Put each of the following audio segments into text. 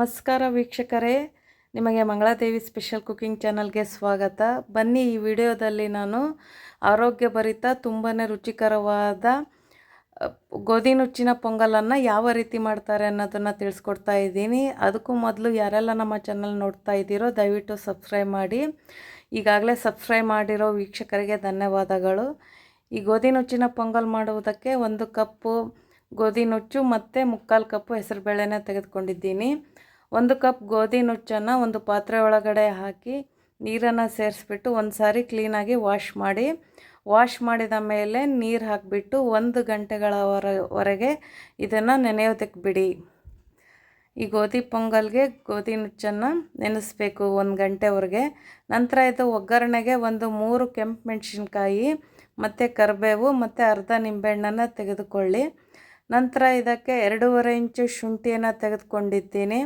ನಮಸ್ಕಾರ ವೀಕ್ಷಕರೇ. ನಿಮಗೆ ಮಂಗಳಾದೇವಿ ಸ್ಪೆಷಲ್ ಕುಕಿಂಗ್ ಚಾನಲ್ಗೆ ಸ್ವಾಗತ. ಬನ್ನಿ ಈ ವಿಡಿಯೋದಲ್ಲಿ ನಾನು ಆರೋಗ್ಯಭರಿತ ತುಂಬಾ ರುಚಿಕರವಾದ ಗೋಧಿ ನುಚ್ಚಿನ ಪೊಂಗಲನ್ನು ಯಾವ ರೀತಿ ಮಾಡ್ತಾರೆ ಅನ್ನೋದನ್ನು ತಿಳಿಸ್ಕೊಡ್ತಾ ಇದ್ದೀನಿ. ಅದಕ್ಕೂ ಮೊದಲು ಯಾರೆಲ್ಲ ನಮ್ಮ ಚಾನಲ್ ನೋಡ್ತಾ ಇದ್ದೀರೋ ದಯವಿಟ್ಟು ಸಬ್ಸ್ಕ್ರೈಬ್ ಮಾಡಿ. ಈಗಾಗಲೇ ಸಬ್ಸ್ಕ್ರೈಬ್ ಮಾಡಿರೋ ವೀಕ್ಷಕರಿಗೆ ಧನ್ಯವಾದಗಳು. ಈ ಗೋಧಿ ನುಚ್ಚಿನ ಪೊಂಗಲ್ ಮಾಡುವುದಕ್ಕೆ ಒಂದು ಕಪ್ಪು ಗೋಧಿ ನುಚ್ಚು ಮತ್ತು ಮುಕ್ಕಾಲು ಕಪ್ಪು ಹೆಸರುಬೇಳೆನ ತೆಗೆದುಕೊಂಡಿದ್ದೀನಿ. ಒಂದು ಕಪ್ ಗೋಧಿ ನುಚ್ಚನ್ನು ಒಂದು ಪಾತ್ರೆ ಒಳಗಡೆ ಹಾಕಿ ನೀರನ್ನು ಸೇರಿಸ್ಬಿಟ್ಟು ಒಂದು ಸಾರಿ ಕ್ಲೀನಾಗಿ ವಾಶ್ ಮಾಡಿ ವಾಶ್ ಮಾಡಿದ ಮೇಲೆ ನೀರು ಹಾಕಿಬಿಟ್ಟು ಒಂದು ಗಂಟೆಗಳವರೆಗೆ ಇದನ್ನು ನೆನೆಯೋದಕ್ಕೆ ಬಿಡಿ. ಈ ಗೋಧಿ ಪೊಂಗಲ್ಗೆ ಗೋಧಿ ನುಚ್ಚನ್ನು ನೆನೆಸ್ಬೇಕು ಒಂದು ಗಂಟೆವರೆಗೆ. ನಂತರ ಇದು ಒಗ್ಗರಣೆಗೆ ಒಂದು ಮೂರು ಕೆಂಪು ಮೆಣಸಿನ್ಕಾಯಿ, ಮತ್ತು ಕರಿಬೇವು, ಮತ್ತು ಅರ್ಧ ನಿಂಬೆಹಣ್ಣನ್ನು ತೆಗೆದುಕೊಳ್ಳಿ. ನಂತರ ಇದಕ್ಕೆ ಎರಡೂವರೆ ಇಂಚು ಶುಂಠಿಯನ್ನು ತೆಗೆದುಕೊಂಡಿದ್ದೀನಿ.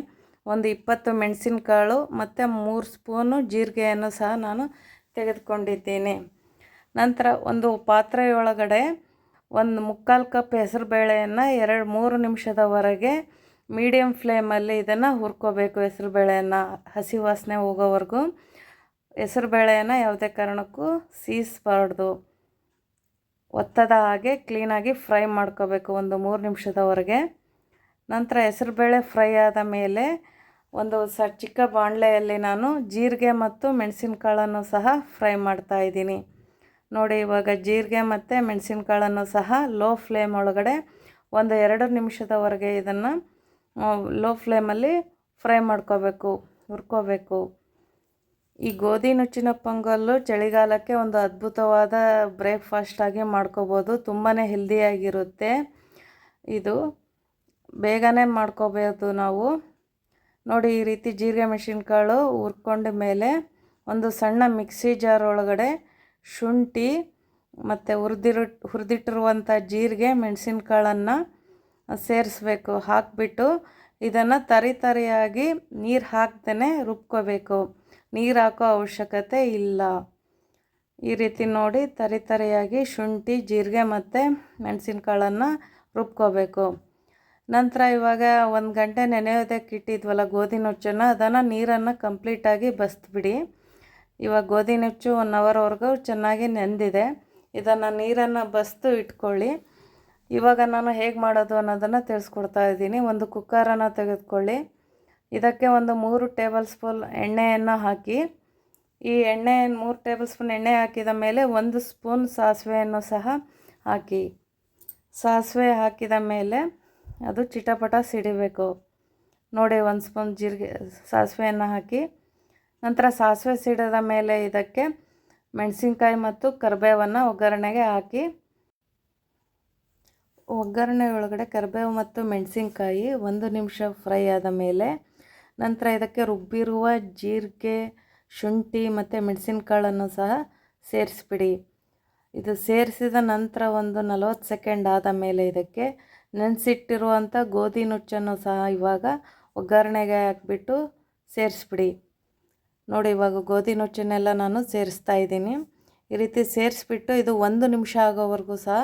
ಒಂದು ಇಪ್ಪತ್ತು ಮೆಣಸಿನಕಾಳು ಮತ್ತು ಮೂರು ಸ್ಪೂನು ಜೀರಿಗೆಯನ್ನು ಸಹ ನಾನು ತೆಗೆದುಕೊಂಡಿದ್ದೀನಿ. ನಂತರ ಒಂದು ಪಾತ್ರೆಯೊಳಗಡೆ ಒಂದು ಮುಕ್ಕಾಲು ಕಪ್ ಹೆಸರುಬೇಳೆಯನ್ನು ಎರಡು ಮೂರು ನಿಮಿಷದವರೆಗೆ ಮೀಡಿಯಮ್ ಫ್ಲೇಮಲ್ಲಿ ಇದನ್ನು ಹುರ್ಕೋಬೇಕು ಹೆಸರುಬೇಳೆಯನ್ನು ಹಸಿ ವಾಸನೆ ಹೋಗೋವರೆಗೂ. ಹೆಸರುಬೇಳೆಯನ್ನು ಯಾವುದೇ ಕಾರಣಕ್ಕೂ ಸೀಸಬಾರ್ದು. ಒತ್ತದ ಹಾಗೆ ಕ್ಲೀನಾಗಿ ಫ್ರೈ ಮಾಡ್ಕೋಬೇಕು ಒಂದು ಮೂರು ನಿಮಿಷದವರೆಗೆ. ನಂತರ ಹೆಸರುಬೇಳೆ ಫ್ರೈ ಆದ ಮೇಲೆ ಒಂದು ಸ ಚಿಕ್ಕ ಬಾಣಲೆಯಲ್ಲಿ ನಾನು ಜೀರಿಗೆ ಮತ್ತು ಮೆಣಸಿನಕಾಳನ್ನು ಸಹ ಫ್ರೈ ಮಾಡ್ತಾ ಇದ್ದೀನಿ. ನೋಡಿ, ಇವಾಗ ಜೀರಿಗೆ ಮತ್ತು ಮೆಣಸಿನಕಾಳನ್ನು ಸಹ ಲೋ ಫ್ಲೇಮ್ ಒಳಗಡೆ ಒಂದು ಎರಡು ನಿಮಿಷದವರೆಗೆ ಇದನ್ನು ಲೋ ಫ್ಲೇಮಲ್ಲಿ ಫ್ರೈ ಮಾಡ್ಕೋಬೇಕು, ಹುರ್ಕೋಬೇಕು. ಈ ಗೋಧಿ ನುಚ್ಚಿನ ಪೊಂಗಲ್ಲು ಚಳಿಗಾಲಕ್ಕೆ ಒಂದು ಅದ್ಭುತವಾದ ಬ್ರೇಕ್ಫಾಸ್ಟಾಗಿ ಮಾಡ್ಕೋಬೋದು. ತುಂಬಾ ಹೆಲ್ದಿಯಾಗಿರುತ್ತೆ. ಇದು ಬೇಗನೆ ಮಾಡ್ಕೋಬೋದು ನಾವು. ನೋಡಿ ಈ ರೀತಿ ಜೀರಿಗೆ ಮೆಣಸಿನ್ಕಾಳು ಹುರ್ಕೊಂಡ ಮೇಲೆ ಒಂದು ಸಣ್ಣ ಮಿಕ್ಸಿ ಜಾರ್ ಒಳಗಡೆ ಶುಂಠಿ ಮತ್ತು ಹುರಿದಿರು, ಹುರಿದಿಟ್ಟಿರುವಂಥ ಜೀರಿಗೆ ಮೆಣಸಿನ್ಕಾಳನ್ನು ಸೇರಿಸ್ಬೇಕು. ಹಾಕಿಬಿಟ್ಟು ಇದನ್ನು ತರಿ ತರಿಯಾಗಿ ನೀರು ಹಾಕ್ತೇನೆ ರುಬ್ಕೋಬೇಕು. ನೀರು ಹಾಕೋ ಅವಶ್ಯಕತೆ ಇಲ್ಲ. ಈ ರೀತಿ ನೋಡಿ ತರಿ ತರಿಯಾಗಿ ಶುಂಠಿ, ಜೀರಿಗೆ ಮತ್ತು ಮೆಣಸಿನ್ಕಾಳನ್ನು ರುಬ್ಕೋಬೇಕು. ನಂತರ ಇವಾಗ ಒಂದು ಗಂಟೆ ನೆನೆಯೋದಕ್ಕೆ ಇಟ್ಟಿದ್ವಲ್ಲ ಗೋಧಿ ನುಚ್ಚನ್ನು, ಅದನ್ನು ನೀರನ್ನು ಕಂಪ್ಲೀಟಾಗಿ ಬಸ್ದುಬಿಡಿ. ಇವಾಗ ಗೋಧಿ ನುಚ್ಚು ಒನ್ ಅವರ್ವರೆಗೂ ಚೆನ್ನಾಗಿ ನೆಂದಿದೆ. ಇದನ್ನು ನೀರನ್ನು ಬಸ್ದು ಇಟ್ಕೊಳ್ಳಿ. ಇವಾಗ ನಾನು ಹೇಗೆ ಮಾಡೋದು ಅನ್ನೋದನ್ನು ತಿಳಿಸ್ಕೊಡ್ತಾ ಇದ್ದೀನಿ. ಒಂದು ಕುಕ್ಕರನ್ನು ತೆಗೆದುಕೊಳ್ಳಿ. ಇದಕ್ಕೆ ಒಂದು ಮೂರು ಟೇಬಲ್ ಸ್ಪೂನ್ ಎಣ್ಣೆಯನ್ನು ಹಾಕಿ. ಈ ಎಣ್ಣೆ, ಮೂರು ಟೇಬಲ್ ಸ್ಪೂನ್ ಎಣ್ಣೆ ಹಾಕಿದ ಮೇಲೆ ಒಂದು ಸ್ಪೂನ್ ಸಾಸಿವೆಯನ್ನು ಸಹ ಹಾಕಿ. ಸಾಸಿವೆ ಹಾಕಿದ ಮೇಲೆ ಅದು ಚಿಟಪಟ ಸಿಡಿಬೇಕು. ನೋಡಿ, ಒಂದು ಸ್ಪೂನ್ ಜೀರಿಗೆ, ಸಾಸಿವೆಯನ್ನು ಹಾಕಿ. ನಂತರ ಸಾಸಿವೆ ಸಿಡಿದ ಮೇಲೆ ಇದಕ್ಕೆ ಮೆಣಸಿನ್ಕಾಯಿ ಮತ್ತು ಕರಿಬೇವನ್ನು ಒಗ್ಗರಣೆಗೆ ಹಾಕಿ. ಒಗ್ಗರಣೆ ಒಳಗಡೆ ಕರಿಬೇವು ಮತ್ತು ಮೆಣಸಿನ್ಕಾಯಿ ಒಂದು ನಿಮಿಷ ಫ್ರೈ ಆದ ಮೇಲೆ ನಂತರ ಇದಕ್ಕೆ ರುಬ್ಬಿರುವ ಜೀರಿಗೆ, ಶುಂಠಿ ಮತ್ತು ಮೆಣಸಿನ್ಕಾಳನ್ನು ಸಹ ಸೇರಿಸ್ಬಿಡಿ. ಇದು ಸೇರಿಸಿದ ನಂತರ ಒಂದು ನಲವತ್ತು ಸೆಕೆಂಡ್ ಆದ ಮೇಲೆ ಇದಕ್ಕೆ ನೆನೆಸಿಟ್ಟಿರುವಂಥ ಗೋಧಿ ನುಚ್ಚನ್ನು ಸಹ ಇವಾಗ ಒಗ್ಗರಣೆಗೆ ಹಾಕ್ಬಿಟ್ಟು ಸೇರಿಸ್ಬಿಡಿ. ನೋಡಿ, ಇವಾಗ ಗೋಧಿ ನುಚ್ಚನ್ನೆಲ್ಲ ನಾನು ಸೇರಿಸ್ತಾ ಇದ್ದೀನಿ. ಈ ರೀತಿ ಸೇರಿಸ್ಬಿಟ್ಟು ಇದು ಒಂದು ನಿಮಿಷ ಆಗೋವರೆಗೂ ಸಹ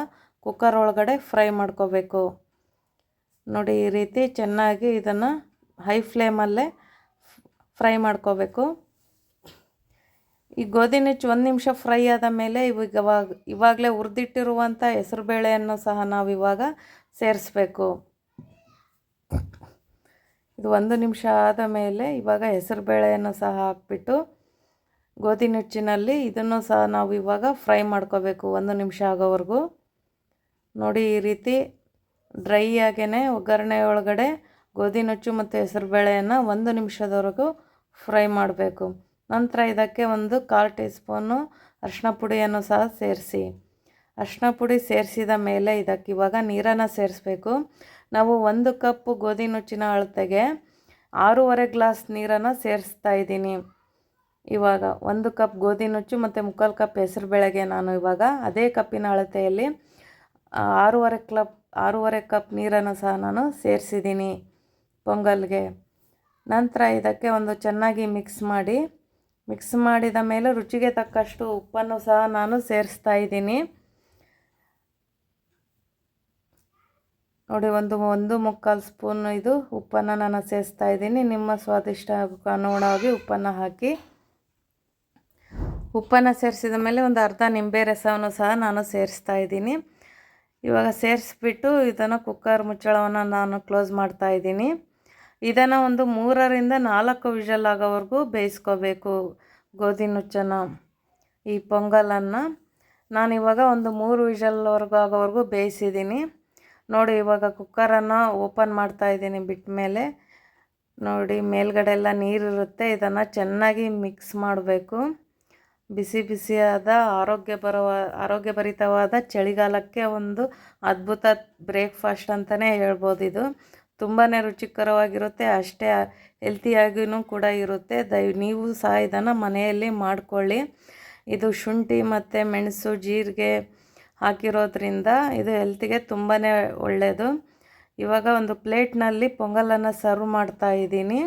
ಕುಕ್ಕರ್ ಒಳಗಡೆ ಫ್ರೈ ಮಾಡ್ಕೋಬೇಕು. ನೋಡಿ, ಈ ರೀತಿ ಚೆನ್ನಾಗಿ ಇದನ್ನು ಹೈ ಫ್ಲೇಮಲ್ಲೇ ಫ್ರೈ ಮಾಡ್ಕೋಬೇಕು. ಈ ಗೋಧಿ ನುಚ್ಚು ಒಂದು ನಿಮಿಷ ಫ್ರೈ ಆದ ಮೇಲೆ ಇವಾಗ ಇವಾಗ ಇವಾಗಲೇ ಹುರಿದಿಟ್ಟಿರುವಂಥ ಹೆಸರುಬೇಳೆಯನ್ನು ಸಹ ನಾವು ಇವಾಗ ಸೇರಿಸ್ಬೇಕು. ಇದು ಒಂದು ನಿಮಿಷ ಆದ ಮೇಲೆ ಇವಾಗ ಹೆಸರುಬೇಳೆಯನ್ನು ಸಹ ಹಾಕ್ಬಿಟ್ಟು ಗೋಧಿ ನುಚ್ಚಿನಲ್ಲಿ ಇದನ್ನು ಸಹ ನಾವು ಇವಾಗ ಫ್ರೈ ಮಾಡ್ಕೋಬೇಕು ಒಂದು ನಿಮಿಷ ಆಗೋವರೆಗೂ. ನೋಡಿ ಈ ರೀತಿ ಡ್ರೈ ಆಗೇ ಒಗ್ಗರಣೆ ಒಳಗಡೆ ಗೋಧಿ ನುಚ್ಚು ಮತ್ತು ಹೆಸರುಬೇಳೆಯನ್ನು ಒಂದು ನಿಮಿಷದವರೆಗೂ ಫ್ರೈ ಮಾಡಬೇಕು. ನಂತರ ಇದಕ್ಕೆ ಒಂದು ಕಾಲು ಟೀ ಸ್ಪೂನು ಅರಿಶಿನ ಪುಡಿಯನ್ನು ಸಹ ಸೇರಿಸಿ. ಅರಿಶಿನ ಪುಡಿ ಸೇರಿಸಿದ ಮೇಲೆ ಇದಕ್ಕೆ ಇವಾಗ ನೀರನ್ನು ಸೇರಿಸ್ಬೇಕು. ನಾವು ಒಂದು ಕಪ್ಪು ಗೋಧಿ ನುಚ್ಚಿನ ಅಳತೆಗೆ ಆರೂವರೆ ಗ್ಲಾಸ್ ನೀರನ್ನು ಸೇರಿಸ್ತಾ ಇದ್ದೀನಿ. ಇವಾಗ ಒಂದು ಕಪ್ ಗೋಧಿ ನುಚ್ಚು ಮತ್ತು ಮುಕ್ಕಾಲು ಕಪ್ ಹೆಸರುಬೇಳೆಗೆ ನಾನು ಇವಾಗ ಅದೇ ಕಪ್ಪಿನ ಅಳತೆಯಲ್ಲಿ ಆರೂವರೆ ಕ್ಲಪ್, ಆರೂವರೆ ಕಪ್ ನೀರನ್ನು ಸಹ ನಾನು ಸೇರಿಸಿದ್ದೀನಿ ಪೊಂಗಲ್ಗೆ. ನಂತರ ಇದಕ್ಕೆ ಒಂದು ಚೆನ್ನಾಗಿ ಮಿಕ್ಸ್ ಮಾಡಿ, ಮಿಕ್ಸ್ ಮಾಡಿದ ಮೇಲೆ ರುಚಿಗೆ ತಕ್ಕಷ್ಟು ಉಪ್ಪನ್ನು ಸಹ ನಾನು ಸೇರಿಸ್ತಾ ಇದ್ದೀನಿ. ನೋಡಿ, ಒಂದು ಒಂದು ಮುಕ್ಕಾಲು ಸ್ಪೂನ್ ಇದು ಉಪ್ಪನ್ನು ನಾನು ಸೇರಿಸ್ತಾ ಇದ್ದೀನಿ. ನಿಮ್ಮ ಸ್ವಾದಿಷ್ಟ ಅನುಗುಣವಾಗಿ ಉಪ್ಪನ್ನು ಹಾಕಿ. ಉಪ್ಪನ್ನು ಸೇರಿಸಿದ ಮೇಲೆ ಒಂದು ಅರ್ಧ ನಿಂಬೆ ರಸವನ್ನು ಸಹ ನಾನು ಸೇರಿಸ್ತಾ ಇದ್ದೀನಿ. ಇವಾಗ ಸೇರಿಸ್ಬಿಟ್ಟು ಇದನ್ನು ಕುಕ್ಕರ್ ಮುಚ್ಚಳವನ್ನು ನಾನು ಕ್ಲೋಸ್ ಮಾಡ್ತಾ ಇದ್ದೀನಿ. ಇದನ್ನು ಒಂದು ಮೂರರಿಂದ ನಾಲ್ಕು ವಿಷಲ್ ಆಗೋವರೆಗೂ ಬೇಯಿಸ್ಕೋಬೇಕು ಗೋಧಿ ನುಚ್ಚನ್ನು, ಈ ಪೊಂಗಲನ್ನು. ನಾನಿವಾಗ ಒಂದು ಮೂರು ವಿಷಲ್ವರೆಗೂ ಆಗೋವರೆಗೂ ಬೇಯಿಸಿದ್ದೀನಿ. ನೋಡಿ, ಇವಾಗ ಕುಕ್ಕರನ್ನು ಓಪನ್ ಮಾಡ್ತಾ ಇದ್ದೀನಿ ಬಿಟ್ಟ ಮೇಲೆ ನೋಡಿ ಮೇಲ್ಗಡೆ ಎಲ್ಲ ನೀರಿರುತ್ತೆ. ಇದನ್ನು ಚೆನ್ನಾಗಿ ಮಿಕ್ಸ್ ಮಾಡಬೇಕು. ಬಿಸಿ ಬಿಸಿಯಾದ, ಆರೋಗ್ಯ ಬರುವ, ಆರೋಗ್ಯಭರಿತವಾದ ಚಳಿಗಾಲಕ್ಕೆ ಒಂದು ಅದ್ಭುತ ಬ್ರೇಕ್ಫಾಸ್ಟ್ ಅಂತಲೇ ಹೇಳ್ಬೋದು ಇದು. ತುಂಬಾ ರುಚಿಕರವಾಗಿರುತ್ತೆ, ಅಷ್ಟೇ ಹೆಲ್ತಿಯಾಗಿಯೂ ಕೂಡ ಇರುತ್ತೆ. ದಯ ನೀವು ಸಹ ಇದನ್ನು ಮನೆಯಲ್ಲಿ ಮಾಡಿಕೊಳ್ಳಿ. ಇದು ಶುಂಠಿ ಮತ್ತು ಮೆಣಸು, ಜೀರಿಗೆ ಹಾಕಿರೋದ್ರಿಂದ ಇದು ಹೆಲ್ತಿಗೆ ತುಂಬಾ ಒಳ್ಳೆಯದು ಇವಾಗ ಒಂದು ಪ್ಲೇಟ್ನಲ್ಲಿ ಪೊಂಗಲನ್ನು ಸರ್ವ್ ಮಾಡ್ತಾ ಇದ್ದೀನಿ.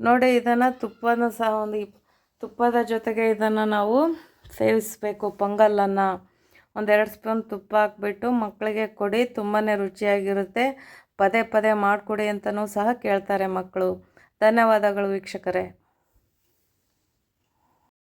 ನೋಡಿ, ಇದನ್ನು ತುಪ್ಪನ ಸಹ ಒಂದು ತುಪ್ಪದ ಜೊತೆಗೆ ಇದನ್ನು ನಾವು ಸೇವಿಸಬೇಕು ಪೊಂಗಲನ್ನು. ಒಂದೆರಡು ಸ್ಪೂನ್ ತುಪ್ಪ ಹಾಕ್ಬಿಟ್ಟು ಮಕ್ಕಳಿಗೆ ಕೊಡಿ ತುಂಬಾ ರುಚಿಯಾಗಿರುತ್ತೆ. ಪದೇ ಪದೇ ಮಾಡಿಕೊಡಿ ಅಂತಲೂ ಸಹ ಕೇಳ್ತಾರೆ ಮಕ್ಕಳು. ಧನ್ಯವಾದಗಳು ವೀಕ್ಷಕರೇ.